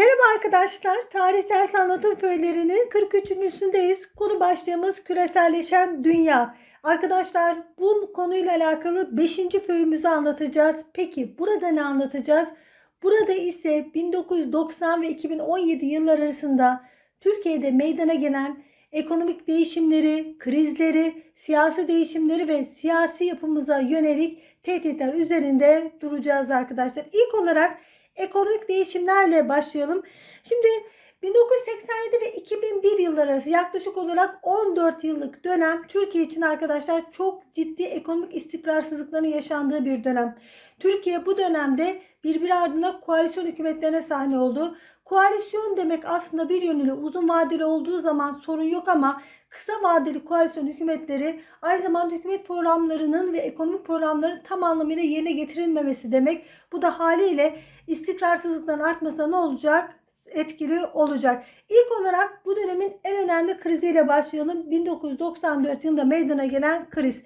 Merhaba arkadaşlar. Tarih ders anlatım föylerinin 43.sündeyiz. Konu başlığımız küreselleşen dünya. Arkadaşlar bu konuyla alakalı 5. föyümüzü anlatacağız. Peki burada ne anlatacağız? Burada ise 1990 ve 2017 yıllar arasında Türkiye'de meydana gelen ekonomik değişimleri, krizleri, siyasi değişimleri ve siyasi yapımıza yönelik tehditler üzerinde duracağız arkadaşlar. İlk olarak ekonomik değişimlerle başlayalım. Şimdi 1987 ve 2001 yıllar arası yaklaşık olarak 14 yıllık dönem Türkiye için arkadaşlar çok ciddi ekonomik istikrarsızlıkların yaşandığı bir dönem. Türkiye bu dönemde birbiri ardına koalisyon hükümetlerine sahne oldu. Koalisyon demek aslında bir yönüyle uzun vadeli olduğu zaman sorun yok ama kısa vadeli koalisyon hükümetleri aynı zamanda hükümet programlarının ve ekonomik programların tam anlamıyla yerine getirilmemesi demek. Bu da haliyle istikrarsızlıkların artmasına ne olacak? Etkili olacak. İlk olarak bu dönemin en önemli kriziyle başlayalım. 1994 yılında meydana gelen kriz.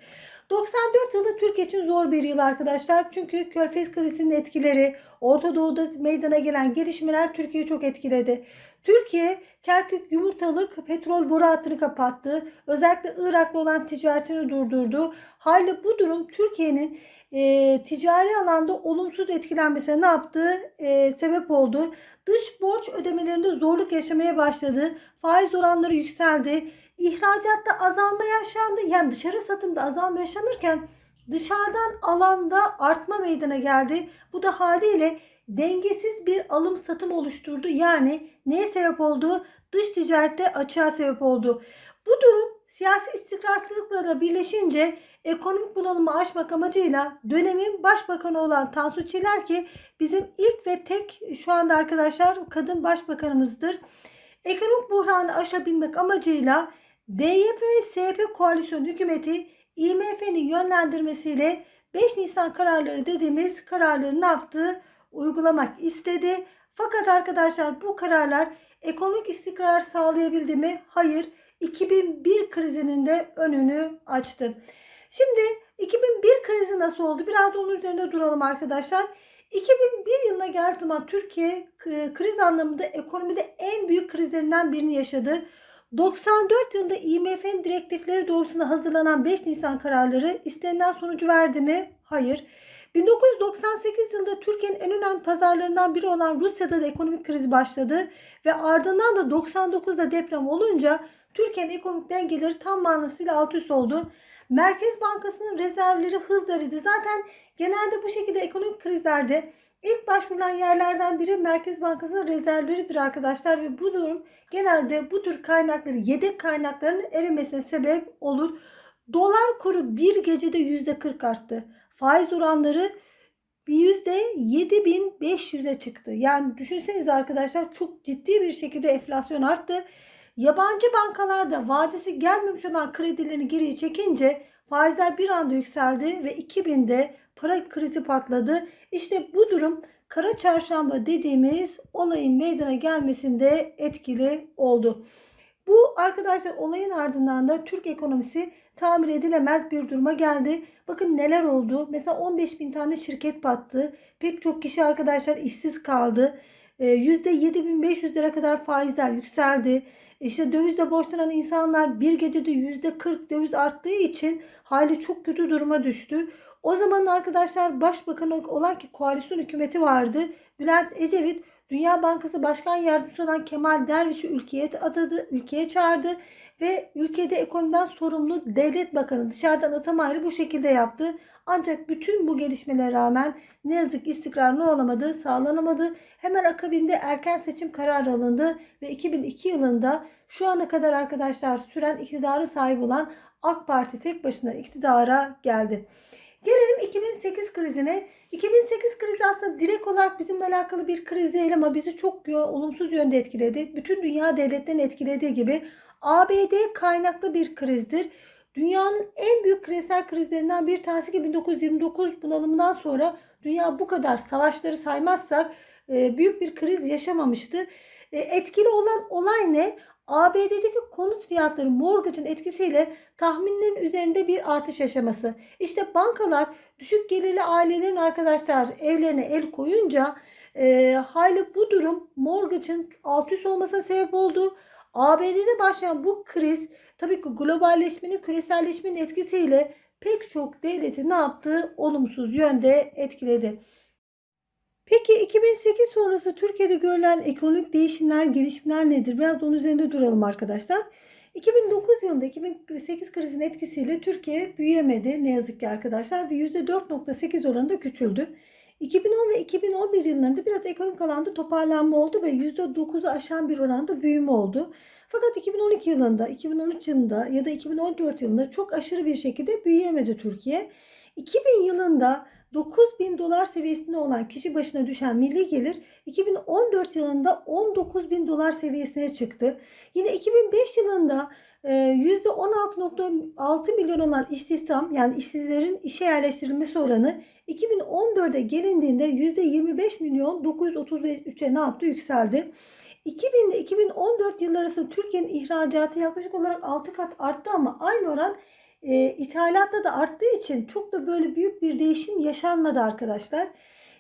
94 yılı Türkiye için zor bir yıl arkadaşlar. Çünkü Körfez krizinin etkileri, Orta Doğu'da meydana gelen gelişmeler Türkiye'yi çok etkiledi. Türkiye Kerkük yumurtalık petrol boru hattını kapattı. Özellikle Irak'la olan ticaretini durdurdu. Halde bu durum Türkiye'nin e, ticari alanda olumsuz etkilenmesine ne yaptı? E, sebep oldu. Dış borç ödemelerinde zorluk yaşamaya başladı. Faiz oranları yükseldi. İhracatta azalma yaşandı. Yani dışarı satımda azalma yaşanırken dışarıdan alanda artma meydana geldi. Bu da haliyle dengesiz bir alım satım oluşturdu. Yani neye sebep oldu? Dış ticarette açığa sebep oldu. Bu durum siyasi istikrarsızlıkla da birleşince ekonomik bunalımı aşmak amacıyla dönemin başbakanı olan Tansu Çiller ki bizim ilk ve tek şu anda arkadaşlar kadın başbakanımızdır. Ekonomik buhranı aşabilmek amacıyla DYP ve SP koalisyon hükümeti IMF'nin yönlendirmesiyle 5 Nisan kararları dediğimiz kararları ne yaptı? Uygulamak istedi. Fakat arkadaşlar bu kararlar ekonomik istikrar sağlayabildi mi? Hayır. 2001 krizinin de önünü açtı. Şimdi 2001 krizi nasıl oldu? Biraz da onun üzerinde duralım arkadaşlar. 2001 yılına geldiği zaman Türkiye kriz anlamında ekonomide en büyük krizlerinden birini yaşadı. 94 yılında IMF'nin direktifleri doğrultusunda hazırlanan 5 Nisan kararları istenilen sonucu verdi mi? Hayır. 1998 yılında Türkiye'nin en önemli pazarlarından biri olan Rusya'da da ekonomik kriz başladı ve ardından da 99'da deprem olunca Türkiye'nin ekonomik dengeleri tam manasıyla alt üst oldu. Merkez Bankası'nın rezervleri hızlarıydı. Zaten genelde bu şekilde ekonomik krizlerde ilk başvurulan yerlerden biri Merkez Bankası'nın rezervleridir arkadaşlar ve bu durum genelde bu tür kaynakları yedek kaynakların erimesine sebep olur. Dolar kuru bir gecede %40 arttı. Faiz oranları %7500'e çıktı. Yani düşünsenize arkadaşlar çok ciddi bir şekilde enflasyon arttı. Yabancı bankalarda vadesi gelmemiş olan kredilerini geriye çekince faizler bir anda yükseldi ve 2000'de para krizi patladı. İşte bu durum kara çarşamba dediğimiz olayın meydana gelmesinde etkili oldu. Bu arkadaşlar olayın ardından da Türk ekonomisi tamir edilemez bir duruma geldi. Bakın neler oldu. Mesela 15 bin tane şirket battı. Pek çok kişi arkadaşlar işsiz kaldı. %7500 lira kadar faizler yükseldi. İşte dövizle borçlanan insanlar bir gecede %40 döviz arttığı için hali çok kötü duruma düştü. O zaman arkadaşlar başbakan olan ki koalisyon hükümeti vardı. Bülent Ecevit Dünya Bankası Başkan Yardımcısı olan Kemal Derviş'i ülkeye atadı, ülkeye çağırdı ve ülkede ekonomiden sorumlu devlet bakanı dışarıdan atamayı bu şekilde yaptı. Ancak bütün bu gelişmelere rağmen ne yazık istikrar ne olamadı, sağlanamadı. Hemen akabinde erken seçim kararı alındı ve 2002 yılında şu ana kadar arkadaşlar süren iktidarı sahip olan AK Parti tek başına iktidara geldi. Gelelim 2008 krizine. 2008 krizi aslında direkt olarak bizimle alakalı bir kriz değil ama bizi çok olumsuz yönde etkiledi. Bütün dünya devletlerini etkilediği gibi ABD kaynaklı bir krizdir. Dünyanın en büyük küresel krizlerinden bir tanesi ki 1929 bunalımından sonra dünya bu kadar savaşları saymazsak e, büyük bir kriz yaşamamıştı. E, etkili olan olay ne? ABD'deki konut fiyatları mortgage'ın etkisiyle tahminlerin üzerinde bir artış yaşaması. İşte bankalar düşük gelirli ailelerin arkadaşlar evlerine el koyunca E, hayli bu durum mortgage'ın alt üst olmasına sebep oldu. ABD'de başlayan bu kriz tabii ki globalleşmenin, küreselleşmenin etkisiyle pek çok devleti ne yaptı? Olumsuz yönde etkiledi. Peki 2008 sonrası Türkiye'de görülen ekonomik değişimler, gelişmeler nedir? Biraz onun üzerinde duralım arkadaşlar. 2009 yılında 2008 krizinin etkisiyle Türkiye büyüyemedi ne yazık ki arkadaşlar ve %4.8 oranında küçüldü. 2010 ve 2011 yıllarında biraz ekonomik alanda toparlanma oldu ve %9'u aşan bir oranda büyüme oldu. Fakat 2012 yılında, 2013 yılında ya da 2014 yılında çok aşırı bir şekilde büyüyemedi Türkiye. 2000 yılında 9 bin dolar seviyesinde olan kişi başına düşen milli gelir 2014 yılında 19 bin dolar seviyesine çıktı. Yine 2005 yılında %16.6 milyon olan istihdam yani işsizlerin işe yerleştirilmesi oranı 2014'e gelindiğinde %25 milyon 935'e ne yaptı? Yükseldi. 2000 ile 2014 yılları arasında Türkiye'nin ihracatı yaklaşık olarak 6 kat arttı ama aynı oran e, ithalatta da arttığı için çok da böyle büyük bir değişim yaşanmadı arkadaşlar.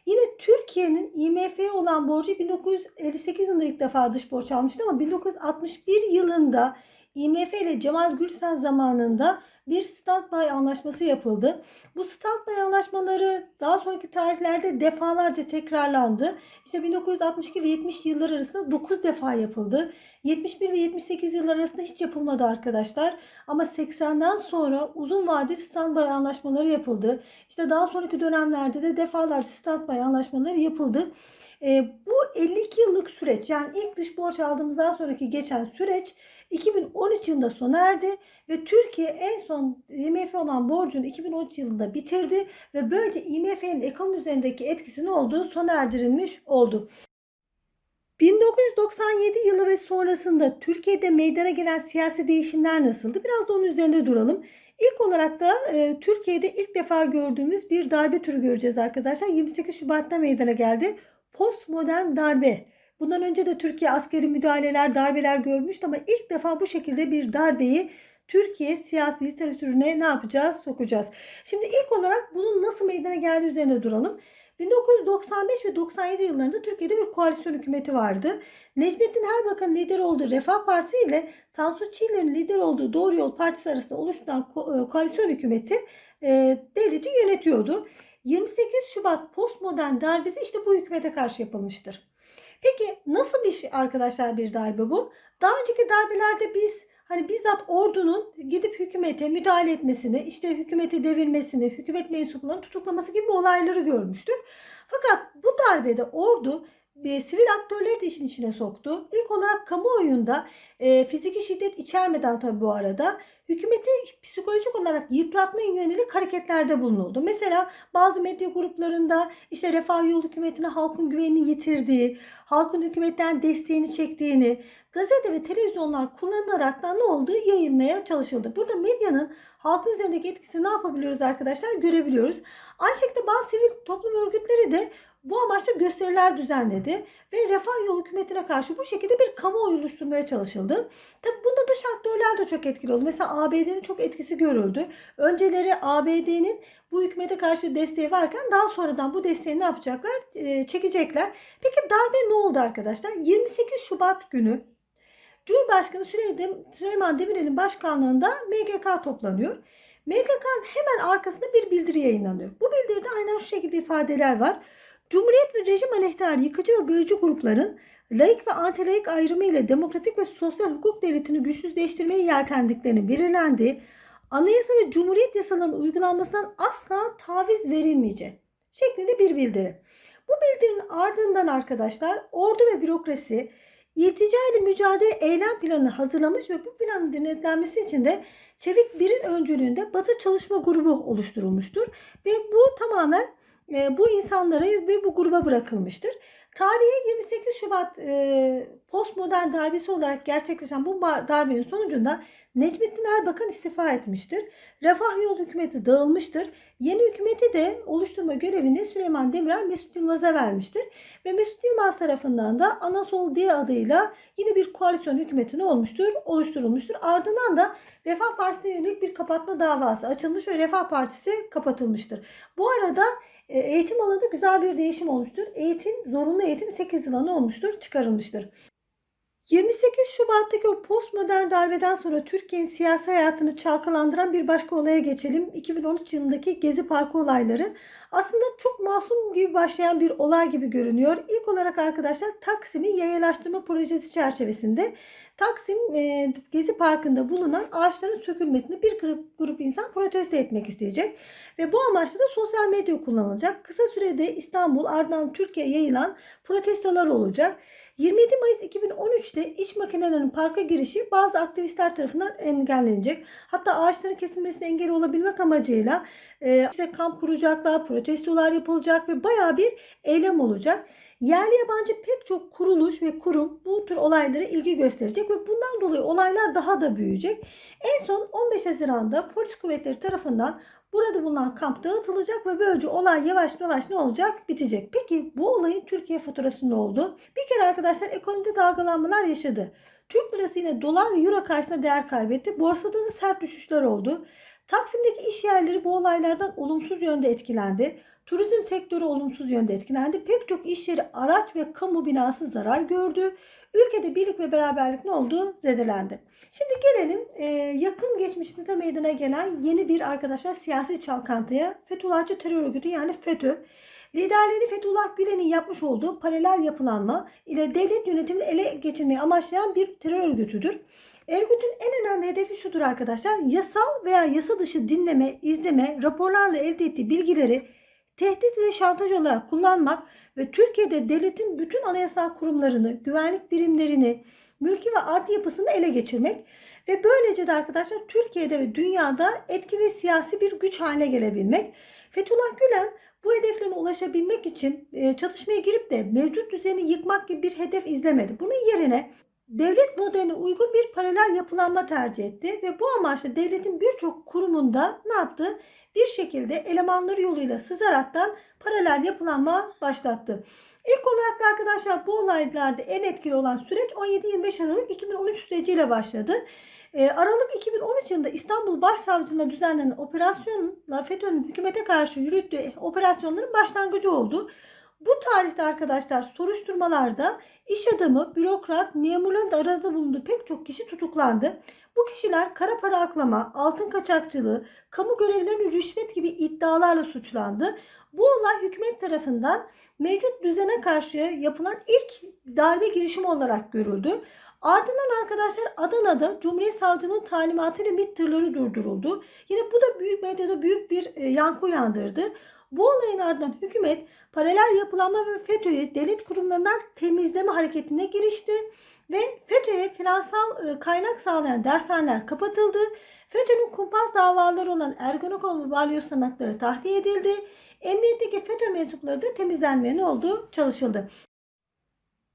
Yine Türkiye'nin IMF'ye olan borcu 1958 yılında ilk defa dış borç almıştı ama 1961 yılında IMF ile Cemal Gülsen zamanında bir standby anlaşması yapıldı. Bu standby anlaşmaları daha sonraki tarihlerde defalarca tekrarlandı. İşte 1962 ve 70 yıllar arasında 9 defa yapıldı. 71 ve 78 yıllar arasında hiç yapılmadı arkadaşlar. Ama 80'den sonra uzun vadeli standby anlaşmaları yapıldı. İşte daha sonraki dönemlerde de defalarca standby anlaşmaları yapıldı. E, bu 52 yıllık süreç yani ilk dış borç aldığımızdan sonraki geçen süreç 2013 yılında sona erdi ve Türkiye en son IMF olan borcunu 2013 yılında bitirdi ve böylece IMF'nin ekonomi üzerindeki etkisi ne oldu? Sona erdirilmiş oldu. 1997 yılı ve sonrasında Türkiye'de meydana gelen siyasi değişimler nasıldı? Biraz da onun üzerinde duralım. İlk olarak da e, Türkiye'de ilk defa gördüğümüz bir darbe türü göreceğiz arkadaşlar. 28 Şubat'ta meydana geldi. Postmodern darbe. Bundan önce de Türkiye askeri müdahaleler, darbeler görmüştü ama ilk defa bu şekilde bir darbeyi Türkiye siyasi literatürüne ne yapacağız? Sokacağız. Şimdi ilk olarak bunun nasıl meydana geldiği üzerine duralım. 1995 ve 97 yıllarında Türkiye'de bir koalisyon hükümeti vardı. Necmettin Erbakan lider olduğu Refah Parti ile Tansu Çiller'in lider olduğu Doğru Yol Partisi arasında oluşturan ko- e, koalisyon hükümeti e, devleti yönetiyordu. 28 Şubat postmodern darbesi işte bu hükümete karşı yapılmıştır. Peki nasıl bir şey arkadaşlar bir darbe bu? Daha önceki darbelerde biz hani bizzat ordunun gidip hükümete müdahale etmesini, işte hükümeti devirmesini, hükümet mensuplarını tutuklaması gibi olayları görmüştük. Fakat bu darbede ordu e, sivil aktörleri de işin içine soktu. İlk olarak kamuoyunda e, fiziki şiddet içermeden tabii bu arada hükümeti psikolojik olarak yıpratmaya yönelik hareketlerde bulunuldu. Mesela bazı medya gruplarında işte refah yol hükümetine halkın güvenini yitirdiği, halkın hükümetten desteğini çektiğini, gazete ve televizyonlar kullanılarak da ne oldu? Yayılmaya çalışıldı. Burada medyanın halkın üzerindeki etkisi ne yapabiliyoruz arkadaşlar? Görebiliyoruz. Aynı şekilde bazı sivil toplum örgütleri de bu amaçla gösteriler düzenledi ve refah yolu hükümetine karşı bu şekilde bir kamuoyu oluşturmaya çalışıldı. Tabi bunda dış aktörler de çok etkili oldu. Mesela ABD'nin çok etkisi görüldü. Önceleri ABD'nin bu hükümete karşı desteği varken daha sonradan bu desteği ne yapacaklar? Ee, çekecekler. Peki darbe ne oldu arkadaşlar? 28 Şubat günü Cumhurbaşkanı Süleyman Demirel'in başkanlığında MGK toplanıyor. MGK'nın hemen arkasında bir bildiri yayınlanıyor. Bu bildiride aynen şu şekilde ifadeler var. Cumhuriyet ve rejim aleyhtarı yıkıcı ve bölücü grupların laik ve antilaik ayrımı ile demokratik ve sosyal hukuk devletini güçsüzleştirmeye yeltendiklerini belirlendi. Anayasa ve Cumhuriyet yasalarının uygulanmasından asla taviz verilmeyecek şeklinde bir bildiri. Bu bildirinin ardından arkadaşlar ordu ve bürokrasi İltica ile mücadele eylem planını hazırlamış ve bu planın denetlenmesi için de Çevik Bir'in öncülüğünde Batı Çalışma Grubu oluşturulmuştur. Ve bu tamamen e, bu insanlara ve bu gruba bırakılmıştır. Tarihe 28 Şubat e, postmodern darbesi olarak gerçekleşen bu darbenin sonucunda Necmettin Erbakan istifa etmiştir. Refah Yol hükümeti dağılmıştır. Yeni hükümeti de oluşturma görevini Süleyman Demirel Mesut Yılmaz'a vermiştir. Ve Mesut Yılmaz tarafından da Anasol diye adıyla yine bir koalisyon hükümeti ne olmuştur? Oluşturulmuştur. Ardından da Refah Partisi'ne yönelik bir kapatma davası açılmış ve Refah Partisi kapatılmıştır. Bu arada E, Eğitim alanında güzel bir değişim olmuştur. Eğitim, zorunlu eğitim 8 yıl olmuştur, çıkarılmıştır. 28 Şubat'taki o postmodern darbeden sonra Türkiye'nin siyasi hayatını çalkalandıran bir başka olaya geçelim. 2013 yılındaki Gezi Parkı olayları. Aslında çok masum gibi başlayan bir olay gibi görünüyor. İlk olarak arkadaşlar Taksim'i yayalaştırma projesi çerçevesinde Taksim e, Gezi Parkı'nda bulunan ağaçların sökülmesini bir grup, grup insan protesto etmek isteyecek. Ve bu amaçla da sosyal medya kullanılacak. Kısa sürede İstanbul ardından Türkiye yayılan protestolar olacak. 27 Mayıs 2013'te iş makinelerinin parka girişi bazı aktivistler tarafından engellenecek. Hatta ağaçların kesilmesine engel olabilmek amacıyla e, işte kamp kuracaklar, protestolar yapılacak ve baya bir eylem olacak. Yerli yabancı pek çok kuruluş ve kurum bu tür olaylara ilgi gösterecek ve bundan dolayı olaylar daha da büyüyecek. En son 15 Haziran'da polis kuvvetleri tarafından Burada bulunan kamp dağıtılacak ve böylece olay yavaş yavaş ne olacak? Bitecek. Peki bu olayın Türkiye faturası ne oldu? Bir kere arkadaşlar ekonomide dalgalanmalar yaşadı. Türk lirası yine dolar ve euro karşısında değer kaybetti. Borsada da sert düşüşler oldu. Taksim'deki iş yerleri bu olaylardan olumsuz yönde etkilendi. Turizm sektörü olumsuz yönde etkilendi. Pek çok iş yeri araç ve kamu binası zarar gördü. Ülkede birlik ve beraberlik ne oldu? Zedelendi. Şimdi gelelim e, yakın geçmişimize meydana gelen yeni bir arkadaşlar siyasi çalkantıya. Fethullahçı terör örgütü yani FETÖ. Liderliğini Fethullah Gülen'in yapmış olduğu paralel yapılanma ile devlet yönetimini ele geçirmeyi amaçlayan bir terör örgütüdür. Örgütün en önemli hedefi şudur arkadaşlar. Yasal veya yasa dışı dinleme, izleme, raporlarla elde ettiği bilgileri tehdit ve şantaj olarak kullanmak ve Türkiye'de devletin bütün anayasal kurumlarını, güvenlik birimlerini, mülki ve adli yapısını ele geçirmek ve böylece de arkadaşlar Türkiye'de ve dünyada etki ve siyasi bir güç haline gelebilmek. Fethullah Gülen bu hedeflerine ulaşabilmek için e, çatışmaya girip de mevcut düzeni yıkmak gibi bir hedef izlemedi. Bunun yerine devlet modeline uygun bir paralel yapılanma tercih etti ve bu amaçla devletin birçok kurumunda ne yaptı? Bir şekilde elemanları yoluyla sızaraktan paralel yapılanma başlattı. İlk olarak da arkadaşlar bu olaylarda en etkili olan süreç 17-25 Aralık 2013 süreciyle başladı. Ee, Aralık 2013 yılında İstanbul Başsavcılığına düzenlenen operasyonla FETÖ'nün hükümete karşı yürüttüğü operasyonların başlangıcı oldu. Bu tarihte arkadaşlar soruşturmalarda iş adamı, bürokrat, memurların da arada bulunduğu pek çok kişi tutuklandı. Bu kişiler kara para aklama, altın kaçakçılığı, kamu görevlerinin rüşvet gibi iddialarla suçlandı. Bu olay hükümet tarafından mevcut düzene karşı yapılan ilk darbe girişimi olarak görüldü. Ardından arkadaşlar Adana'da Cumhuriyet Savcılığı'nın talimatıyla MİT tırları durduruldu. Yine bu da büyük medyada büyük bir e, yankı uyandırdı. Bu olayın ardından hükümet paralel yapılanma ve FETÖ'yü devlet kurumlarından temizleme hareketine girişti. Ve FETÖ'ye finansal e, kaynak sağlayan dershaneler kapatıldı. FETÖ'nün kumpas davaları olan Ergenekon ve Balyoz sanatları tahliye edildi. Emniyetteki FETÖ mensupları da temizlenmeye ne oldu? Çalışıldı.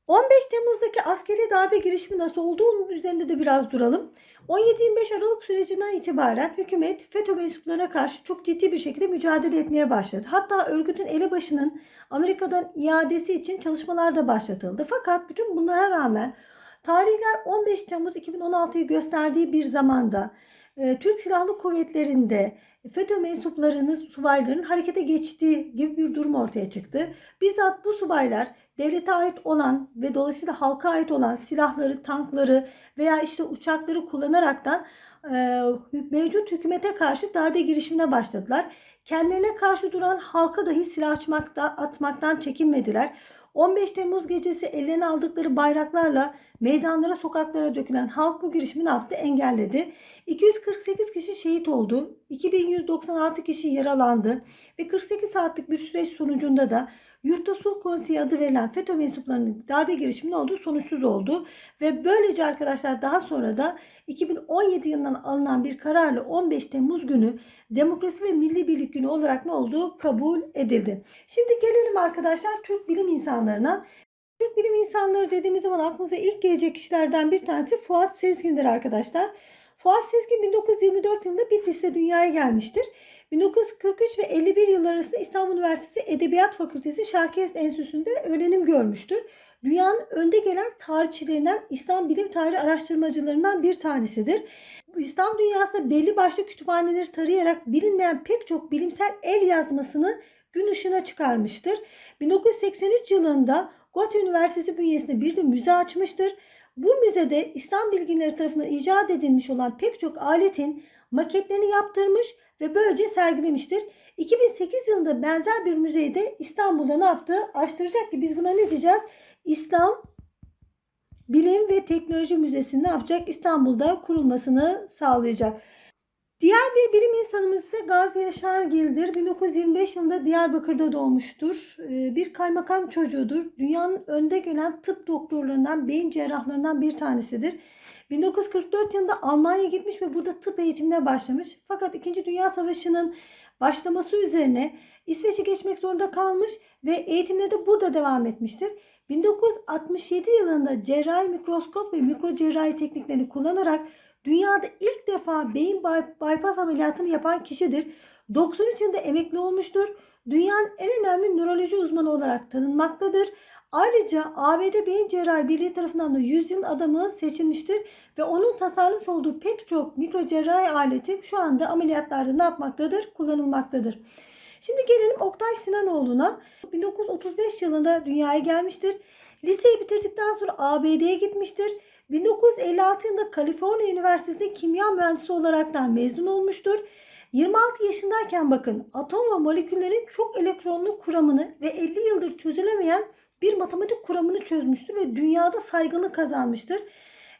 15 Temmuz'daki askeri darbe girişimi nasıl oldu üzerinde de biraz duralım. 17-25 Aralık sürecinden itibaren hükümet FETÖ mensuplarına karşı çok ciddi bir şekilde mücadele etmeye başladı. Hatta örgütün elebaşının Amerika'dan iadesi için çalışmalar da başlatıldı. Fakat bütün bunlara rağmen tarihler 15 Temmuz 2016'yı gösterdiği bir zamanda e, Türk Silahlı Kuvvetleri'nde FETÖ mensuplarının, subayların harekete geçtiği gibi bir durum ortaya çıktı. Bizzat bu subaylar devlete ait olan ve dolayısıyla halka ait olan silahları, tankları veya işte uçakları kullanaraktan e, mevcut hükümete karşı darbe girişimine başladılar. Kendilerine karşı duran halka dahi silah açmakta, atmaktan çekinmediler. 15 Temmuz gecesi ellerine aldıkları bayraklarla meydanlara, sokaklara dökülen halk bu girişimi ne? Engelledi. 248 kişi şehit oldu. 2196 kişi yaralandı ve 48 saatlik bir süreç sonucunda da Yurtta Sulh Konseyi adı verilen FETÖ mensuplarının darbe girişimi oldu? Sonuçsuz oldu. Ve böylece arkadaşlar daha sonra da 2017 yılından alınan bir kararla 15 Temmuz günü Demokrasi ve Milli Birlik Günü olarak ne oldu? Kabul edildi. Şimdi gelelim arkadaşlar Türk bilim insanlarına. Türk bilim insanları dediğimiz zaman aklınıza ilk gelecek kişilerden bir tanesi Fuat Sezgin'dir arkadaşlar. Fuat Sezgin 1924 yılında Bitlis'te dünyaya gelmiştir. 1943 ve 51 yıllar arasında İstanbul Üniversitesi Edebiyat Fakültesi Şarkıyes Enstitüsü'nde öğrenim görmüştür. Dünyanın önde gelen tarihçilerinden İslam bilim tarihi araştırmacılarından bir tanesidir. İslam dünyasında belli başlı kütüphaneleri tarayarak bilinmeyen pek çok bilimsel el yazmasını gün ışığına çıkarmıştır. 1983 yılında Goethe Üniversitesi bünyesinde bir de müze açmıştır. Bu müzede İslam bilginleri tarafından icat edilmiş olan pek çok aletin maketlerini yaptırmış ve böylece sergilemiştir. 2008 yılında benzer bir müzeyi de İstanbul'da ne yaptı? Açtıracak ki biz buna ne diyeceğiz? İslam Bilim ve Teknoloji Müzesi'nin ne yapacak? İstanbul'da kurulmasını sağlayacak. Diğer bir bilim insanımız ise Gazi Yaşargil'dir. 1925 yılında Diyarbakır'da doğmuştur. Ee, Bir kaymakam çocuğudur. Dünyanın önde gelen tıp doktorlarından, beyin cerrahlarından bir tanesidir. 1944 yılında Almanya'ya gitmiş ve burada tıp eğitimine başlamış. Fakat 2. Dünya Savaşı'nın başlaması üzerine İsveç'e geçmek zorunda kalmış ve eğitimine de burada devam etmiştir. 1967 yılında cerrahi mikroskop ve mikro cerrahi tekniklerini kullanarak dünyada ilk defa beyin bypass ameliyatını yapan kişidir. 93 yılında emekli olmuştur. Dünyanın en önemli nöroloji uzmanı olarak tanınmaktadır. Ayrıca ABD Beyin Cerrahi Birliği tarafından da 100 yıl adamı seçilmiştir ve onun tasarlamış olduğu pek çok mikro cerrahi aleti şu anda ameliyatlarda ne yapmaktadır? Kullanılmaktadır. Şimdi gelelim Oktay Sinanoğlu'na. 1935 yılında dünyaya gelmiştir. Liseyi bitirdikten sonra ABD'ye gitmiştir. 1956 yılında Kaliforniya Üniversitesi kimya mühendisi olaraktan mezun olmuştur. 26 yaşındayken bakın atom ve moleküllerin çok elektronlu kuramını ve 50 yıldır çözülemeyen bir matematik kuramını çözmüştür ve dünyada saygınlık kazanmıştır.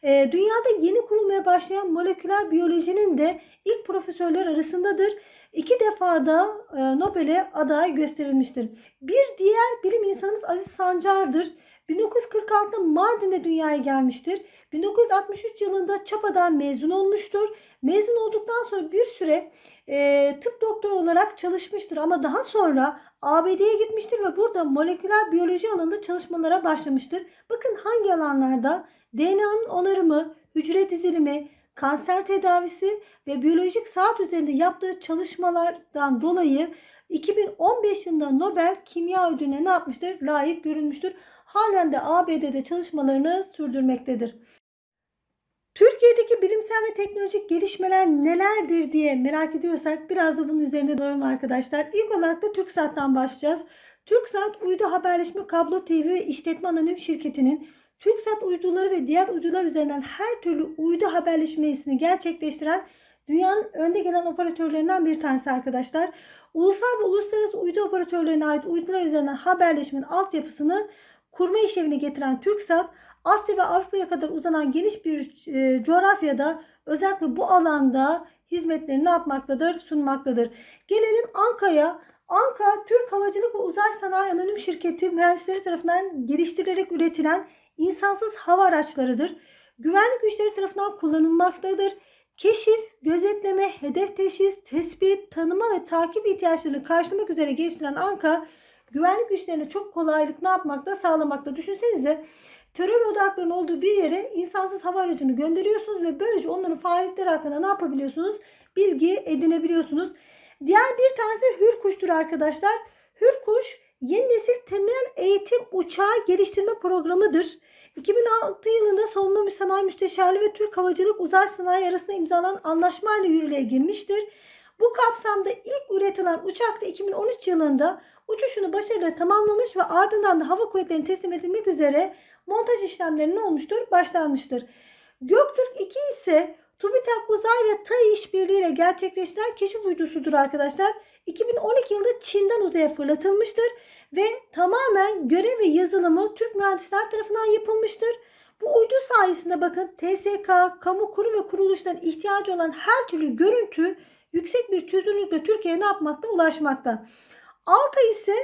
Ee, dünyada yeni kurulmaya başlayan moleküler biyolojinin de ilk profesörler arasındadır. İki defa da e, Nobel'e aday gösterilmiştir. Bir diğer bilim insanımız Aziz Sancar'dır. 1946'da Mardin'de dünyaya gelmiştir. 1963 yılında Çapa'dan mezun olmuştur. Mezun olduktan sonra bir süre e, tıp doktoru olarak çalışmıştır ama daha sonra ABD'ye gitmiştir ve burada moleküler biyoloji alanında çalışmalara başlamıştır. Bakın hangi alanlarda? DNA'nın onarımı, hücre dizilimi, kanser tedavisi ve biyolojik saat üzerinde yaptığı çalışmalardan dolayı 2015 yılında Nobel Kimya Ödülü'ne ne yapmıştır? Layık görülmüştür. Halen de ABD'de çalışmalarını sürdürmektedir. Türkiye'deki bilimsel ve teknolojik gelişmeler nelerdir diye merak ediyorsak biraz da bunun üzerinde duralım arkadaşlar. İlk olarak da TürkSat'tan başlayacağız. TürkSat Uydu Haberleşme Kablo TV ve İşletme Anonim Şirketi'nin TürkSat uyduları ve diğer uydular üzerinden her türlü uydu haberleşmesini gerçekleştiren dünyanın önde gelen operatörlerinden bir tanesi arkadaşlar. Ulusal ve uluslararası uydu operatörlerine ait uydular üzerinden haberleşmenin altyapısını kurma işlevini getiren TürkSat, Asya ve Avrupa'ya kadar uzanan geniş bir e, coğrafyada özellikle bu alanda hizmetlerini ne yapmaktadır? Sunmaktadır. Gelelim Anka'ya. Anka, Türk Havacılık ve Uzay Sanayi Anonim Şirketi mühendisleri tarafından geliştirilerek üretilen insansız hava araçlarıdır. Güvenlik güçleri tarafından kullanılmaktadır. Keşif, gözetleme, hedef teşhis, tespit, tanıma ve takip ihtiyaçlarını karşılamak üzere geliştirilen Anka, güvenlik güçlerine çok kolaylık ne yapmakta sağlamakta. Düşünsenize terör odaklarının olduğu bir yere insansız hava aracını gönderiyorsunuz ve böylece onların faaliyetleri hakkında ne yapabiliyorsunuz? Bilgi edinebiliyorsunuz. Diğer bir tanesi Hürkuş'tur arkadaşlar. Hürkuş yeni nesil temel eğitim uçağı geliştirme programıdır. 2006 yılında Savunma Sanayi Müsteşarlığı ve Türk Havacılık Uzay Sanayi arasında imzalanan anlaşmayla yürürlüğe girmiştir. Bu kapsamda ilk üretilen uçak da 2013 yılında uçuşunu başarıyla tamamlamış ve ardından da hava kuvvetlerine teslim edilmek üzere montaj işlemleri ne olmuştur? Başlanmıştır. Göktürk 2 ise TÜBİTAK Uzay ve TAI işbirliğiyle gerçekleştirilen keşif uydusudur arkadaşlar. 2012 yılında Çin'den uzaya fırlatılmıştır ve tamamen görev ve yazılımı Türk mühendisler tarafından yapılmıştır. Bu uydu sayesinde bakın TSK, kamu kurum ve kuruluşların ihtiyacı olan her türlü görüntü yüksek bir çözünürlükle Türkiye'ye ne yapmakta? Ulaşmakta. Alta ise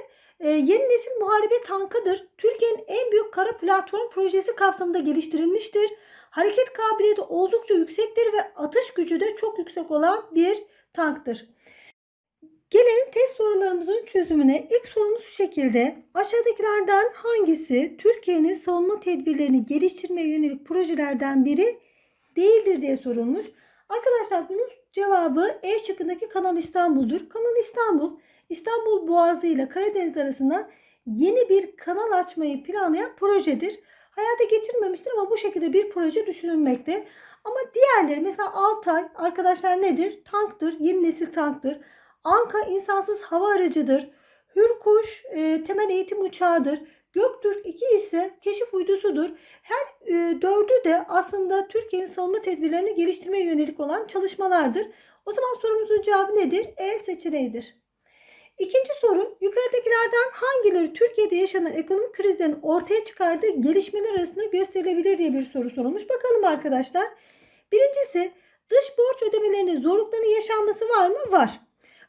e, yeni nesil muharebe tankıdır. Türkiye'nin en büyük kara platform projesi kapsamında geliştirilmiştir. Hareket kabiliyeti oldukça yüksektir ve atış gücü de çok yüksek olan bir tanktır. Gelelim test sorularımızın çözümüne. İlk sorumuz şu şekilde. Aşağıdakilerden hangisi Türkiye'nin savunma tedbirlerini geliştirmeye yönelik projelerden biri değildir diye sorulmuş. Arkadaşlar bunun cevabı E şıkkındaki Kanal İstanbul'dur. Kanal İstanbul, İstanbul Boğazı ile Karadeniz arasında yeni bir kanal açmayı planlayan projedir. Hayata geçirmemiştir ama bu şekilde bir proje düşünülmekte. Ama diğerleri mesela Altay arkadaşlar nedir? Tanktır, yeni nesil tanktır. Anka insansız hava aracıdır. Hürkuş e, temel eğitim uçağıdır. Göktürk 2 ise keşif uydusudur. Her e, dördü de aslında Türkiye'nin savunma tedbirlerini geliştirmeye yönelik olan çalışmalardır. O zaman sorumuzun cevabı nedir? E seçeneğidir. İkinci soru, yukarıdakilerden hangileri Türkiye'de yaşanan ekonomik krizlerin ortaya çıkardığı gelişmeler arasında gösterilebilir diye bir soru sorulmuş. Bakalım arkadaşlar. Birincisi, dış borç ödemelerinde zorlukların yaşanması var mı? Var.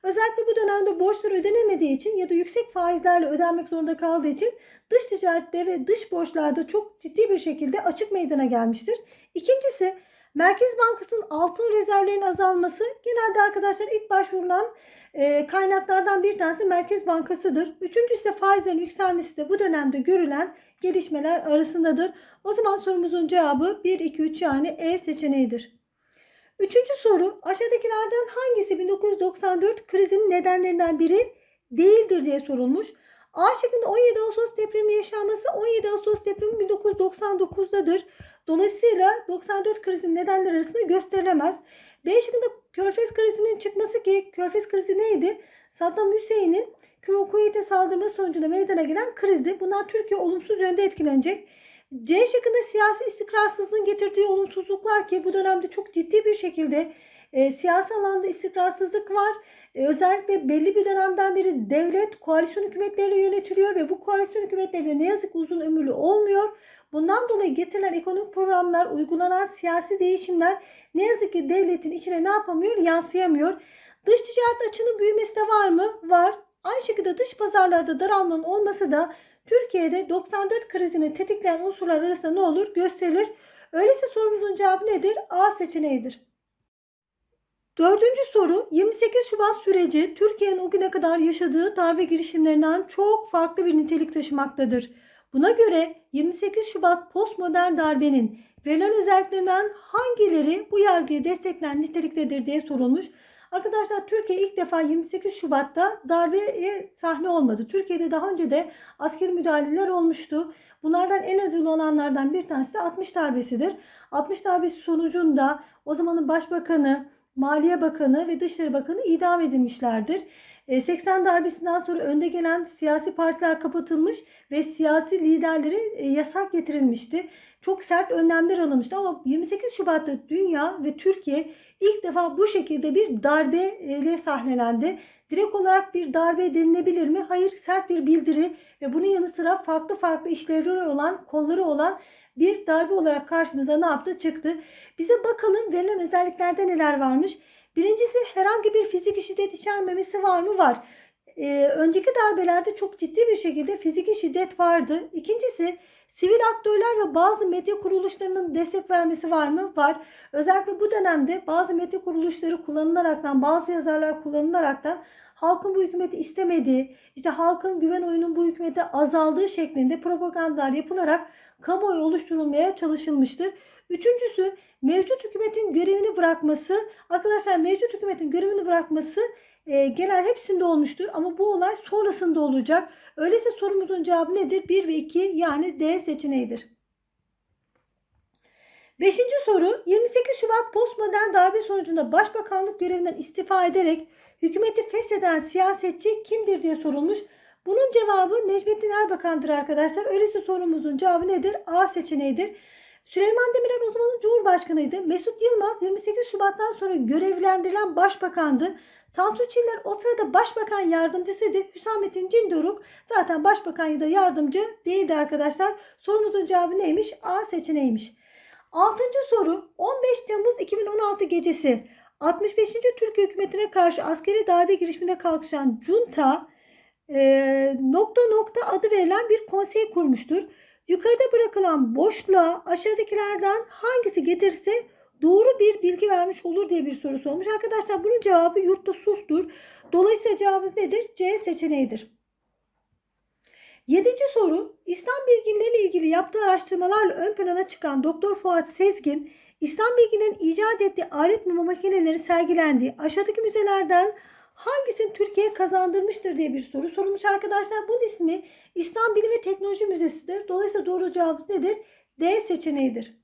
Özellikle bu dönemde borçlar ödenemediği için ya da yüksek faizlerle ödenmek zorunda kaldığı için dış ticarette ve dış borçlarda çok ciddi bir şekilde açık meydana gelmiştir. İkincisi, Merkez Bankası'nın altın rezervlerinin azalması genelde arkadaşlar ilk başvurulan e, kaynaklardan bir tanesi Merkez Bankası'dır. Üçüncüsü ise faizlerin yükselmesi de bu dönemde görülen gelişmeler arasındadır. O zaman sorumuzun cevabı 1, 2, 3 yani E seçeneğidir. Üçüncü soru aşağıdakilerden hangisi 1994 krizinin nedenlerinden biri değildir diye sorulmuş. A şıkkında 17 Ağustos depremi yaşanması 17 Ağustos depremi 1999'dadır. Dolayısıyla 94 krizinin nedenleri arasında gösterilemez. B şıkkında Körfez krizinin çıkması ki Körfez krizi neydi? Saddam Hüseyin'in Kuveyt'e saldırması sonucunda meydana gelen krizdi. Bundan Türkiye olumsuz yönde etkilenecek. C şıkkında siyasi istikrarsızlığın getirdiği olumsuzluklar ki bu dönemde çok ciddi bir şekilde e, siyasi alanda istikrarsızlık var. E, özellikle belli bir dönemden beri devlet koalisyon hükümetleriyle yönetiliyor ve bu koalisyon hükümetleri de ne yazık uzun ömürlü olmuyor. Bundan dolayı getirilen ekonomik programlar, uygulanan siyasi değişimler ne yazık ki devletin içine ne yapamıyor? Yansıyamıyor. Dış ticaret açının büyümesi de var mı? Var. Aynı şekilde dış pazarlarda daralmanın olması da Türkiye'de 94 krizini tetikleyen unsurlar arasında ne olur? Gösterilir. Öyleyse sorumuzun cevabı nedir? A seçeneğidir. Dördüncü soru 28 Şubat süreci Türkiye'nin o güne kadar yaşadığı darbe girişimlerinden çok farklı bir nitelik taşımaktadır. Buna göre 28 Şubat postmodern darbenin verilen özelliklerinden hangileri bu yargıyı destekleyen niteliktedir diye sorulmuş. Arkadaşlar Türkiye ilk defa 28 Şubat'ta darbeye sahne olmadı. Türkiye'de daha önce de askeri müdahaleler olmuştu. Bunlardan en acılı olanlardan bir tanesi de 60 darbesidir. 60 darbesi sonucunda o zamanın başbakanı, Maliye Bakanı ve Dışişleri Bakanı idam edilmişlerdir. 80 darbesinden sonra önde gelen siyasi partiler kapatılmış ve siyasi liderlere yasak getirilmişti. Çok sert önlemler alınmıştı ama 28 Şubat'ta dünya ve Türkiye ilk defa bu şekilde bir darbe ile sahnelendi. Direkt olarak bir darbe denilebilir mi? Hayır sert bir bildiri ve bunun yanı sıra farklı farklı işlevleri olan, kolları olan bir darbe olarak karşımıza ne yaptı? Çıktı. Bize bakalım verilen özelliklerde neler varmış. Birincisi herhangi bir fizik şiddet içermemesi var mı? Var. Ee, önceki darbelerde çok ciddi bir şekilde fiziki şiddet vardı. İkincisi sivil aktörler ve bazı medya kuruluşlarının destek vermesi var mı? Var. Özellikle bu dönemde bazı medya kuruluşları kullanılaraktan, bazı yazarlar kullanılaraktan halkın bu hükümeti istemediği, işte halkın güven oyunun bu hükümete azaldığı şeklinde propagandalar yapılarak kamuoyu oluşturulmaya çalışılmıştır. Üçüncüsü mevcut hükümetin görevini bırakması. Arkadaşlar mevcut hükümetin görevini bırakması e, genel hepsinde olmuştur ama bu olay sonrasında olacak. Öyleyse sorumuzun cevabı nedir? 1 ve 2 yani D seçeneğidir. Beşinci soru 28 Şubat postmodern darbe sonucunda başbakanlık görevinden istifa ederek hükümeti fesheden siyasetçi kimdir diye sorulmuş. Bunun cevabı Necmettin Erbakan'dır arkadaşlar. Öyleyse sorumuzun cevabı nedir? A seçeneğidir. Süleyman Demirel o zamanın Cumhurbaşkanıydı. Mesut Yılmaz 28 Şubat'tan sonra görevlendirilen başbakandı. Tansu Çiller o sırada başbakan yardımcısıydı. Hüsamettin Cindoruk zaten başbakan ya da yardımcı değildi arkadaşlar. Sorumuzun cevabı neymiş? A seçeneğiymiş. Altıncı soru 15 Temmuz 2016 gecesi 65. Türkiye hükümetine karşı askeri darbe girişimine kalkışan junta e, nokta nokta adı verilen bir konsey kurmuştur. Yukarıda bırakılan boşluğa aşağıdakilerden hangisi getirse doğru bir bilgi vermiş olur diye bir soru sormuş. Arkadaşlar bunun cevabı yurtta sustur. Dolayısıyla cevabımız nedir? C seçeneğidir. Yedinci soru. İslam bilginleriyle ilgili yaptığı araştırmalarla ön plana çıkan Doktor Fuat Sezgin, İslam bilginlerin icat ettiği alet muma makineleri sergilendiği aşağıdaki müzelerden hangisini Türkiye'ye kazandırmıştır diye bir soru sorulmuş arkadaşlar. Bunun ismi İslam Bilim ve Teknoloji Müzesi'dir. Dolayısıyla doğru cevabımız nedir? D seçeneğidir.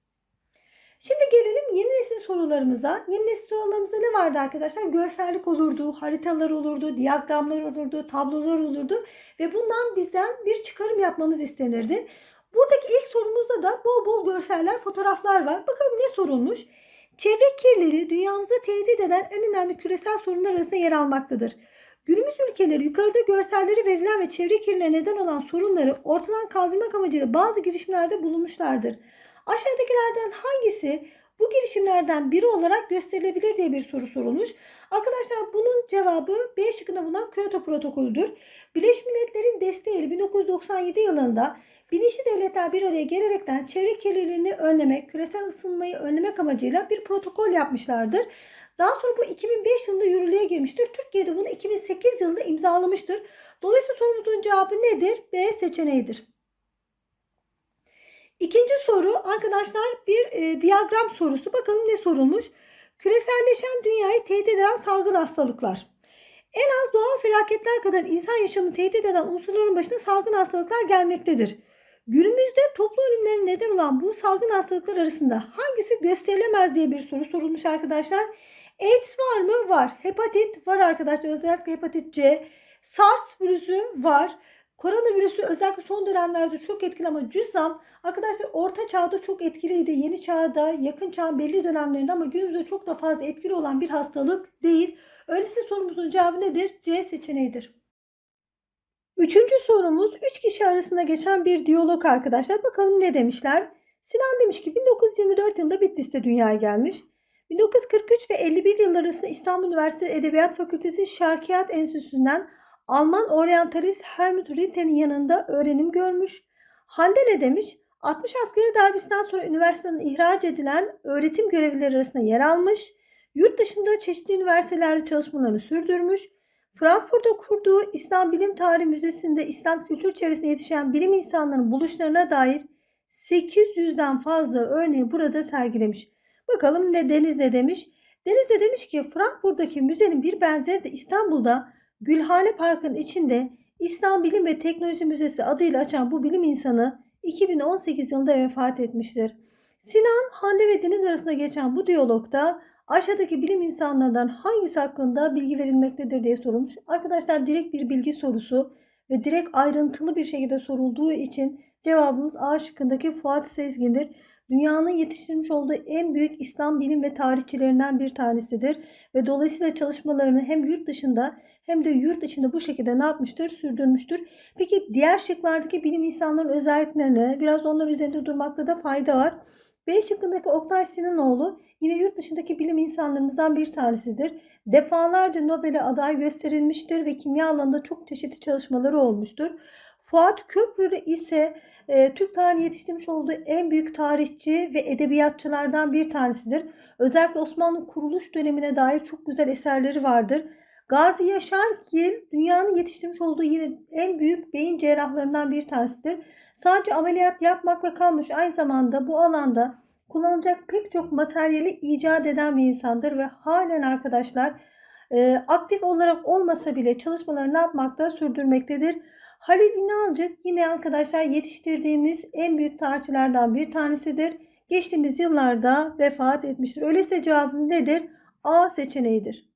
Şimdi gelelim yeni nesil sorularımıza. Yeni nesil sorularımızda ne vardı arkadaşlar? Görsellik olurdu, haritalar olurdu, diyagramlar olurdu, tablolar olurdu ve bundan bizden bir çıkarım yapmamız istenirdi. Buradaki ilk sorumuzda da bol bol görseller, fotoğraflar var. Bakalım ne sorulmuş? Çevre kirliliği dünyamızı tehdit eden en önemli küresel sorunlar arasında yer almaktadır. Günümüz ülkeleri yukarıda görselleri verilen ve çevre kirliliğine neden olan sorunları ortadan kaldırmak amacıyla bazı girişimlerde bulunmuşlardır. Aşağıdakilerden hangisi bu girişimlerden biri olarak gösterilebilir diye bir soru sorulmuş. Arkadaşlar bunun cevabı B şıkkında bulunan Kyoto protokolüdür. Birleşmiş Milletler'in desteğiyle 1997 yılında bilinçli devletler bir araya gelerekten çevre kirliliğini önlemek, küresel ısınmayı önlemek amacıyla bir protokol yapmışlardır. Daha sonra bu 2005 yılında yürürlüğe girmiştir. Türkiye de bunu 2008 yılında imzalamıştır. Dolayısıyla sorumuzun cevabı nedir? B seçeneğidir. İkinci soru arkadaşlar bir e, diyagram sorusu. Bakalım ne sorulmuş? Küreselleşen dünyayı tehdit eden salgın hastalıklar. En az doğal felaketler kadar insan yaşamını tehdit eden unsurların başına salgın hastalıklar gelmektedir. Günümüzde toplu ölümlerin neden olan bu salgın hastalıklar arasında hangisi gösterilemez diye bir soru sorulmuş arkadaşlar. AIDS var mı? Var. Hepatit var arkadaşlar. Özellikle hepatit C. SARS virüsü var. Koronavirüsü özellikle son dönemlerde çok etkili ama cüzzam arkadaşlar orta çağda çok etkiliydi. Yeni çağda, yakın çağın belli dönemlerinde ama günümüzde çok da fazla etkili olan bir hastalık değil. Öyleyse sorumuzun cevabı nedir? C seçeneğidir. Üçüncü sorumuz üç kişi arasında geçen bir diyalog arkadaşlar. Bakalım ne demişler? Sinan demiş ki 1924 yılında Bitlis'te dünyaya gelmiş. 1943 ve 51 yıllar arasında İstanbul Üniversitesi Edebiyat Fakültesi Şarkiyat Enstitüsü'nden Alman oryantalist Helmut Ritter'in yanında öğrenim görmüş. Hande ne demiş? 60 askeri darbesinden sonra üniversiteden ihraç edilen öğretim görevlileri arasında yer almış. Yurt dışında çeşitli üniversitelerde çalışmalarını sürdürmüş. Frankfurt'ta kurduğu İslam Bilim Tarihi Müzesi'nde İslam kültür çevresinde yetişen bilim insanlarının buluşlarına dair 800'den fazla örneği burada sergilemiş. Bakalım ne Deniz ne demiş? Deniz de demiş ki Frankfurt'taki müzenin bir benzeri de İstanbul'da Gülhane Parkı'nın içinde İslam Bilim ve Teknoloji Müzesi adıyla açan bu bilim insanı 2018 yılında vefat etmiştir. Sinan, Hande ve Deniz arasında geçen bu diyalogda aşağıdaki bilim insanlarından hangisi hakkında bilgi verilmektedir diye sorulmuş. Arkadaşlar direkt bir bilgi sorusu ve direkt ayrıntılı bir şekilde sorulduğu için cevabımız A şıkkındaki Fuat Sezgin'dir. Dünyanın yetiştirmiş olduğu en büyük İslam bilim ve tarihçilerinden bir tanesidir ve dolayısıyla çalışmalarını hem yurt dışında hem de yurt içinde bu şekilde ne yapmıştır? Sürdürmüştür. Peki diğer şıklardaki bilim insanların özelliklerine biraz onlar üzerinde durmakta da fayda var. B şıkkındaki Oktay Sinanoğlu yine yurt dışındaki bilim insanlarımızdan bir tanesidir. Defalarca Nobel'e aday gösterilmiştir ve kimya alanında çok çeşitli çalışmaları olmuştur. Fuat Köprülü ise e, Türk tarihi yetiştirmiş olduğu en büyük tarihçi ve edebiyatçılardan bir tanesidir. Özellikle Osmanlı kuruluş dönemine dair çok güzel eserleri vardır. Gazi Yaşargil dünyanın yetiştirmiş olduğu yine en büyük beyin cerrahlarından bir tanesidir. Sadece ameliyat yapmakla kalmış aynı zamanda bu alanda kullanılacak pek çok materyali icat eden bir insandır ve halen arkadaşlar e, aktif olarak olmasa bile çalışmalarını yapmakta sürdürmektedir. Halil İnalcık yine arkadaşlar yetiştirdiğimiz en büyük tarihçilerden bir tanesidir. Geçtiğimiz yıllarda vefat etmiştir. Öyleyse cevabım nedir? A seçeneğidir.